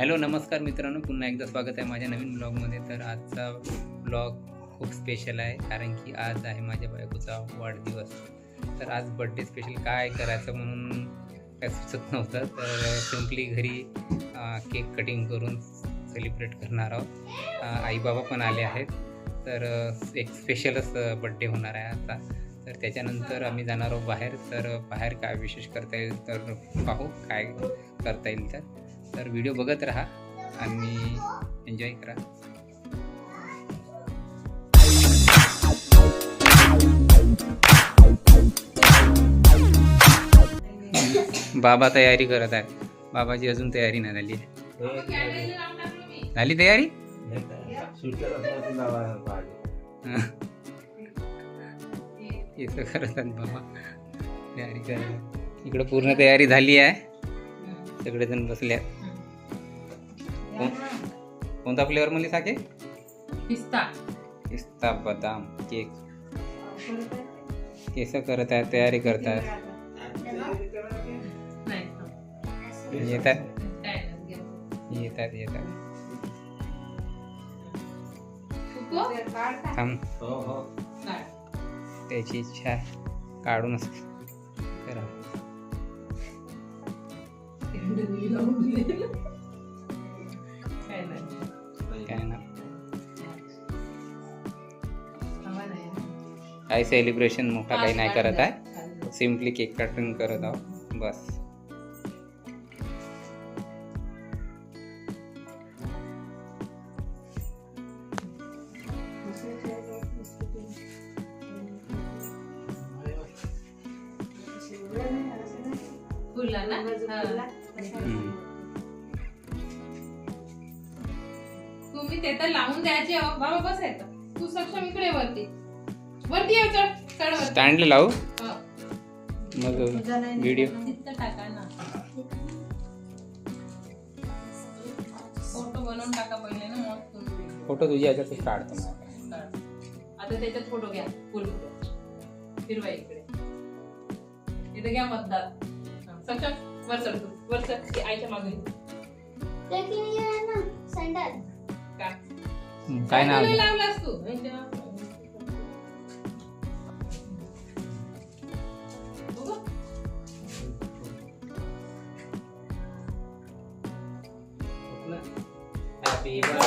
Hello नमस्कार मित्रांनो. पुन्हा एकदा स्वागत आहे माझ्या नवीन ब्लॉगमध्ये. तर आजचा ब्लॉग खूप स्पेशल आहे कारण की आज आहे माझ्या बायकोचा वाढदिवस. तर आज बड्डे स्पेशल काय करायचं म्हणून काय सुचत नव्हतं. तर सिम्पली घरी केक कटिंग करून सेलिब्रेट करणार आहोत. आई बाबा पण आले आहेत. तर एक स्पेशलच बड्डे होणार आहे आता. तर त्याच्यानंतर आम्ही जाणार आहोत बाहेर. तर बाहेर काय विशेष करता येईल तर पाहू काय करता येईल तर. तर व्हिडिओ बघत राहा आणि एन्जॉय करा. बाबा तयारी करत आहे बाबाची अजून तयारी नाही झाली. झाली तयारी? करत आहेत बाबा. तयारी करत इकडं पूर्ण तयारी झाली आहे. सगळेजण बसले आहेत. कोणता फ्लेवर म्हणले साके? पिस्ता. पिस्ता बदाम केक. केस करत आहेत तयारी करत आहेत. येतात. येतात येतात? थांब. काढ. त्याची इच्छा काढूनच करा. काही सेलिब्रेशन मोठा काही नाही करत आहे. सिम्पली केक कटिंग करत आहोत. बस. फुलला ना हा. हम्म. तुम्ही ते तर लावून द्यायचे. बाबा बस येतं तू सक्षम इकडे वरती. वरती ये चढ चढ वरती. स्टँडला लावू? हा. मग व्हिडिओ तिथं टाका ना. फोटो बनवून टाका पहिले ना मग तुम्ही फोटो तुझ्या ह्याच्यातच काढतो मग. काढा. आता त्याच्यात फोटो घ्या फुल फोटो. फिरवा इकडे. इथे घ्या मतदार. हा, वर चढ तू. वर चढ. ती आईच्या मागे. लेकिन ये है ना सैंडल. का? काय नाव लावलास तू. Happy birthday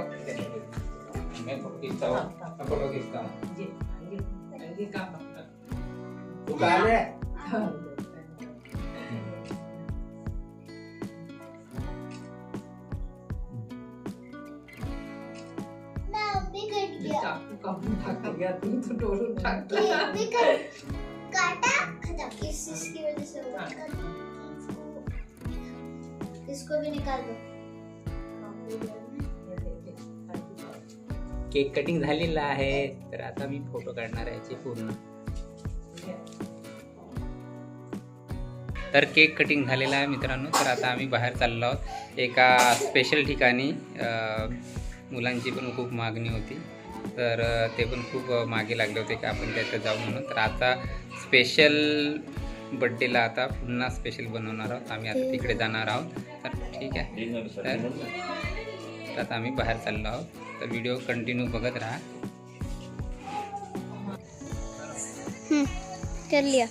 मैं फोटो खींचता हूँ मैं फोटो खींचता हूँ घे, घे, घे का फक्त. तू कहाँ है ना भी कट गया चाकू कापून टाका घ्या, तू तो डोलून टाक. केक भी कट काटा खत्म इस इसकी वजह से हुआ हाँ। इसको भी निकाल दो केक कटिंग झालेला आहे तर आता मी फोटो काढणार आहे याचे पूर्ण. तर केक कटिंग झालेला आहे मित्रांनो तर आता आम्ही बाहेर चाललो आहोत. एका स्पेशल ठिकाणी मुलांची पण खूप मागणी होती. तर ते पण खूप मागे लागले होते की आपण त्याचं जाऊ म्हणून. तर आता स्पेशल बड्डेला आता पुन्हा स्पेशल बनवणार आहोत. आम्ही आता तिकडे जाणार आहोत. तर ठीक आहे. तर आता आम्ही बाहेर चाललो आहोत. तर व्हिडिओ कंटिन्यू बघत राहा. कर लिया.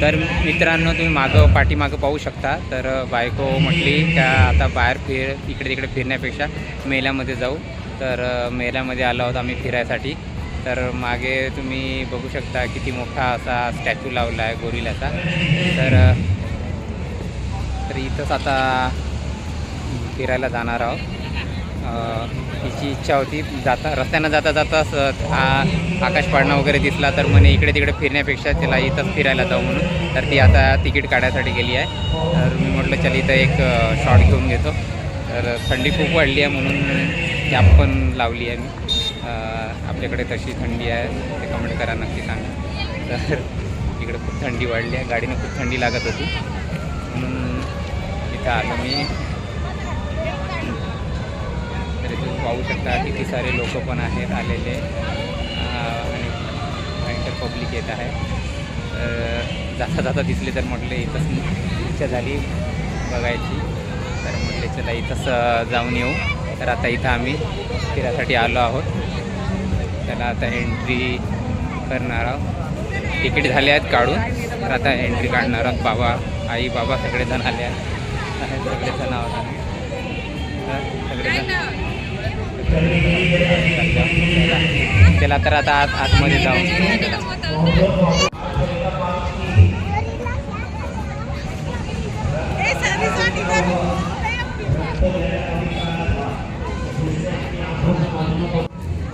तर मित्रांनो तुम्ही मागं पाठीमागं पाहू शकता. तर बायको म्हटली का आता बाहेर फिर इकडे तिकडे फिरण्यापेक्षा मेल्यामध्ये जाऊ. तर मेल्यामध्ये आलो आहोत आम्ही फिरायसाठी. तर मागे तुम्ही बघू शकता किती मोठा असा स्टॅच्यू लावला आहे गोरिलाचा. तर तर इथंच आता फिरायला जाणार आहोत. तिची हिची इच्छा होती. जाता रस्त्यानं जाता जाताच स- आकाश पाळणा वगैरे दिसला तर म्हणे इकडे तिकडे फिरण्यापेक्षा तिला इथंच फिरायला जाऊ म्हणून. तर ती आता तिकीट काढायसाठी गेली आहे. तर मी म्हटलं चल इथं एक शॉट घेऊन घेतो. तर थंडी खूप वाढली आहे म्हणून कॅप पण लावली आहे मी. आपल्याकडे तशी थंडी आहे. ते कमेंट करा नक्की सांगा. तर इकडे खूप थंडी वाढली आहे. गाडीनं खूप थंडी लागत होती. म्हणून इथं आलो मी. पाहू शकता किती सारे लोक पण आहेत आलेले. आणि भयंकर पब्लिक येत आहे. जाता जाता दिसले तर म्हटले इथंच इच्छा झाली बघायची. तर म्हटले चला इथंच जाऊन येऊ. तर आता इथं आम्ही फिरासाठी आलो आहोत. त्याला आता एंट्री करणार आहोत. तिकीट झाले आहेत काढून. तर आता एंट्री काढणार आहोत. बाबा आई बाबा सगळेजण आले आहेत. सगळेजण आहोत आम्ही. सगळेजण त्याला तर आता आत आतमध्ये जाऊ.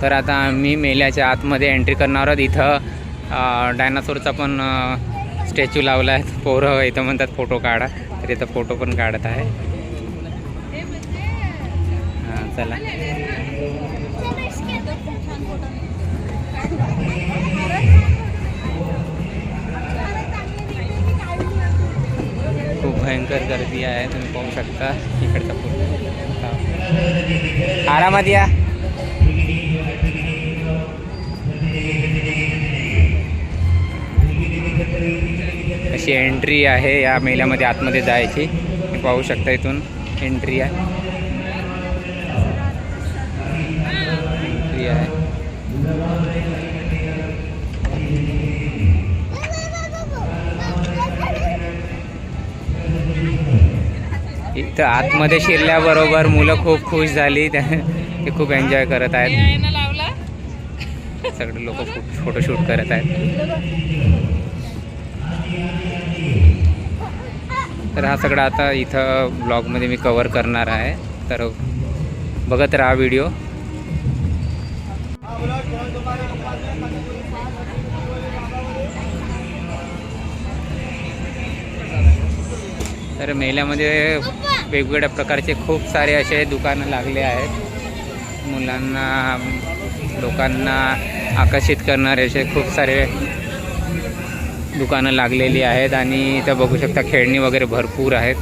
तर आता आम्ही मेल्याच्या आतमध्ये एंट्री करणार आहोत. इथं डायनासोरचा पण स्टॅच्यू लावला आहे. पोरं इथं म्हणतात फोटो काढा. तर इथं फोटो पण काढत आहे. हां चला. भयंकर गर्दी आहे तुम्ही पाहू शकता इकडचा पूर्ण आरामात या. अशी एंट्री आहे या मेल्यामध्ये आतमध्ये जायची. तुम्ही पाहू शकता इथून एंट्री आहे. तर आतमध्ये शिरल्याबरोबर मुलं खूप खुश झाली. ते खूप एन्जॉय करत आहेत. सगळे लोक खूप फोटोशूट करत आहेत. तर हा सगळा आता इथं ब्लॉगमध्ये मी कवर करणार आहे. तर बघत राहा व्हिडिओ तर मेल्यामध्ये वेगवेगळ्या प्रकारचे खूप सारे असे दुकानं लागले आहेत. मुलांना लोकांना आकर्षित करणारे असे खूप सारे दुकानं लागलेली आहेत आणि इथं बघू शकता खेळणी वगैरे भरपूर आहेत.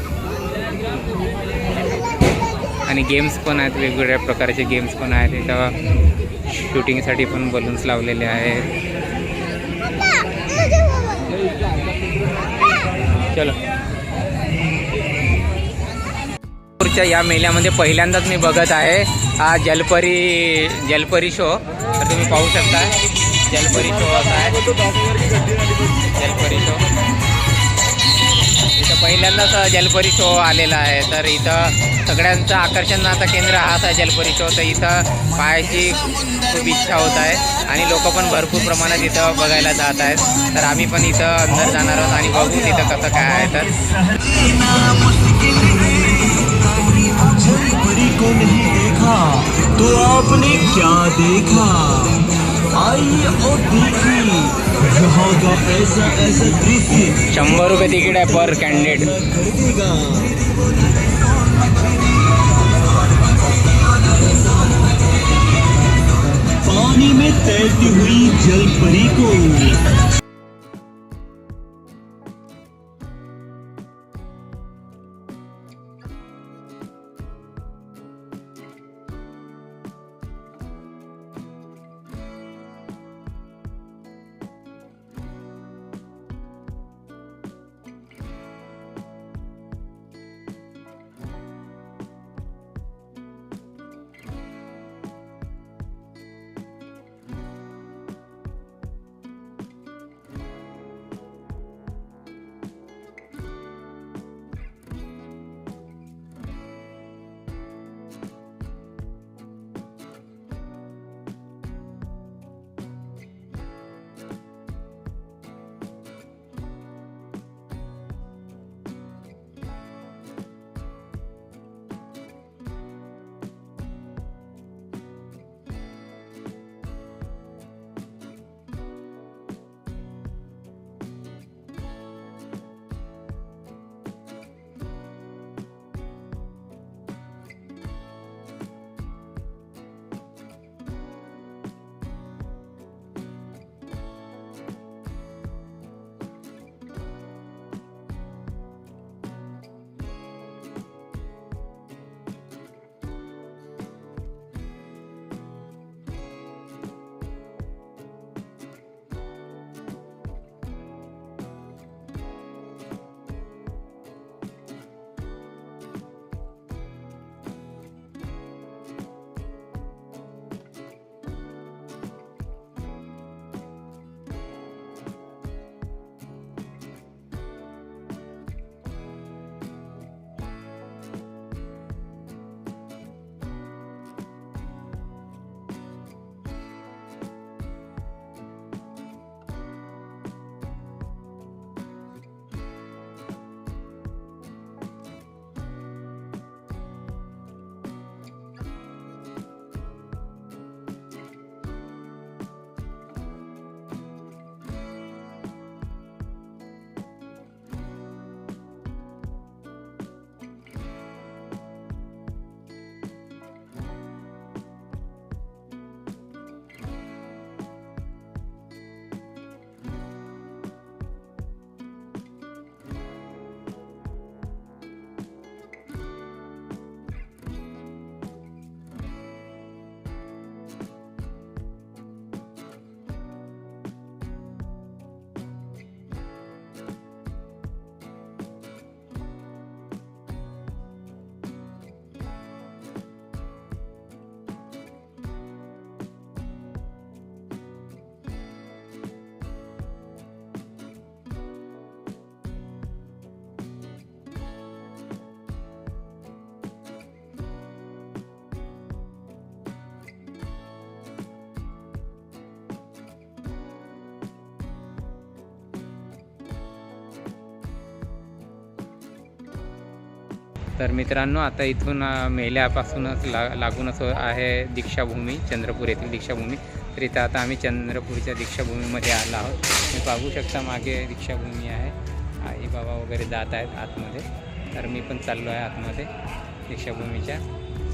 आणि गेम्स पण आहेत वेगवेगळ्या प्रकारचे गेम्स पण आहेत. इथं शूटिंगसाठी पण बलून्स लावलेले आहेत. चलो. नागपूरच्या या मेल्यामध्ये पहिल्यांदाच मी बघत आहे हा जलपरी जलपरी शो तर तुम्ही पाहू शकता जलपरी शो असा आहे जलपरी शो इथं पहिल्यांदाच जलपरी शो आलेला आहे. तर इथं सगळ्यांचं आकर्षणाचा केंद्र हाच आहे जलपरी शो तर इथं पाहायची खूप इच्छा होत आहे आणि लोक पण भरपूर प्रमाणात इथं बघायला जात आहेत. तर आम्ही पण इथं अंदर जाणार आहोत आणि बघू तिथं कसं काय आहे तर. को नहीं देखा तो आपने क्या देखा? आइए और देखिए। यहाँ का ऐसा ऐसा दृश्य शंभर रुपये तिकीट आहे पर कॅन्डिडेट कर देगा पानी में तैरती हुई जल परी को तर मित्रांनो आता इथून मेल्यापासूनच ला लागूनच आहे दीक्षाभूमी चंद्रपूर येथील दीक्षाभूमी. तर इथं आता आम्ही चंद्रपूरच्या दीक्षाभूमीमध्ये आलो आहोत. मी पाहू शकता मागे दीक्षाभूमी आहे. आई बाबा वगैरे जात आहेत आतमध्ये. तर मी पण चाललो आहे आतमध्ये दीक्षाभूमीच्या.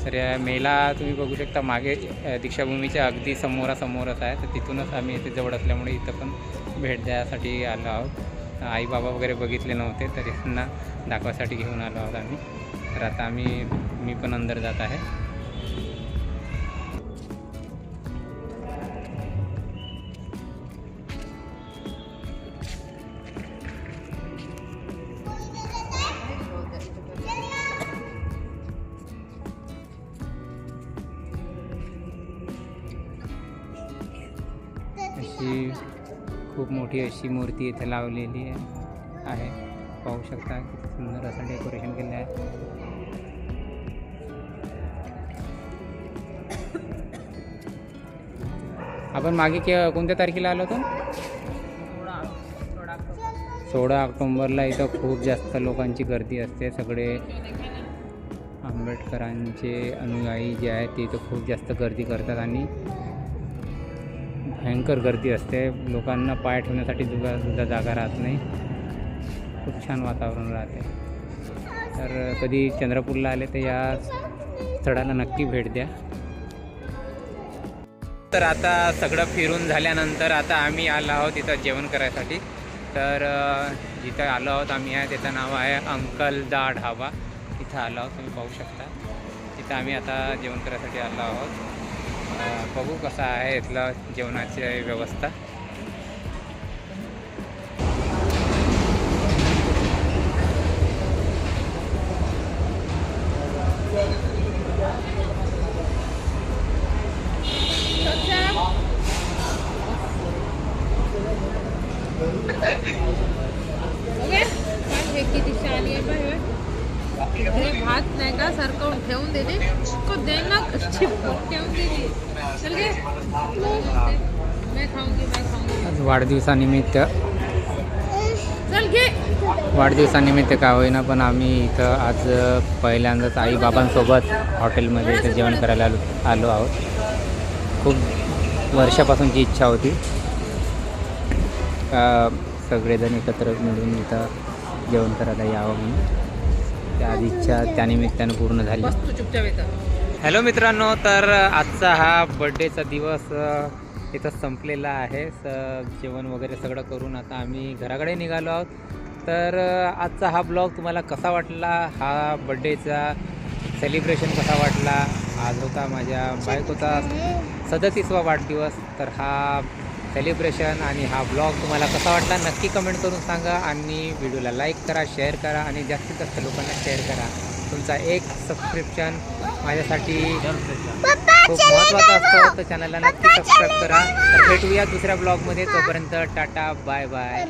तर या मेला तुम्ही बघू शकता मागे दीक्षाभूमीच्या अगदी समोरासमोरच आहे. तर तिथूनच आम्ही इथे जवळ असल्यामुळे इथं पण भेट द्यायसाठी आलो आहोत. आई बाबा वगैरे बघितले नव्हते तर यांना दाखवायसाठी घेऊन आलो आहोत आम्ही. तर आता आम्ही मी पण अंदर जात आहे. अशी खूप मोठी अशी मूर्ती इथे लावलेली आहे. पाहू शकता किती सुंदर असं डेकोरेशन केलं आहे. आपण मागे के कोणत्या तारखेला आलो होतो? सोळा ऑक्टोंबरला इथं खूप जास्त लोकांची गर्दी असते. सगळे आंबेडकरांचे अनुयायी जे आहेत ते इथं खूप जास्त गर्दी करतात आणि भयंकर गर्दी असते. लोकांना पाय ठेवण्यासाठी सुद्धा सुद्धा जागा राहत नाही. खूप छान वातावरण राहते. तर कधी चंद्रपूरला आले तर या स्थळाला नक्की भेट द्या. तर आता सगळं फिरून झाल्यानंतर आता आम्ही आलो आहोत तिथं जेवण करायसाठी. तर जिथं आलो आहोत आम्ही आहे त्याचं नाव आहे अंकल दा ढाबा तिथं आलो आहोत तुम्ही पाहू शकता. तिथं आम्ही आता जेवण करायसाठी आलो आहोत. बघू कसं आहे इथलं जेवणाची व्यवस्था. वाढदिवसानिमित्त. वाढदिवसानिमित्त का होईना पण आम्ही इथं आज पहिल्यांदाच आई बाबांसोबत हॉटेलमध्ये इथं जेवण करायला आलो आलो आहोत. खूप वर्षापासूनची इच्छा होती. का सगळेजण एकत्र मिळून इथं जेवण करायला यावं म्हणून. त्या आधी इच्छा त्यानिमित्तानं पूर्ण झाली. हॅलो मित्रांनो तर आजचा हा बड्डेचा दिवस इथं संपलेला आहे. स जेवण वगैरे सगळं करून आता आम्ही घराकडे निघालो आहोत. तर आजचा हा ब्लॉग तुम्हाला कसा वाटला? हा बड्डेचा सेलिब्रेशन कसा वाटला? आज होता माझ्या बायकोचा सदतीसवा वाढदिवस. तर हा सेलिब्रेशन आणि हा ब्लॉग तुम्हाला कसा वाटला नक्की कमेंट करून सांगा आणि व्हिडिओला लाईक करा शेअर करा आणि जास्तीत जास्त लोकांना शेअर करा. तुमचा एक सबस्क्रिप्शन माझ्यासाठी खूप महत्त्वाचं असतं. तर चॅनलला नक्की सबस्क्राईब करा. तर भेटूया दुसऱ्या ब्लॉगमध्ये तोपर्यंत टाटा बाय बाय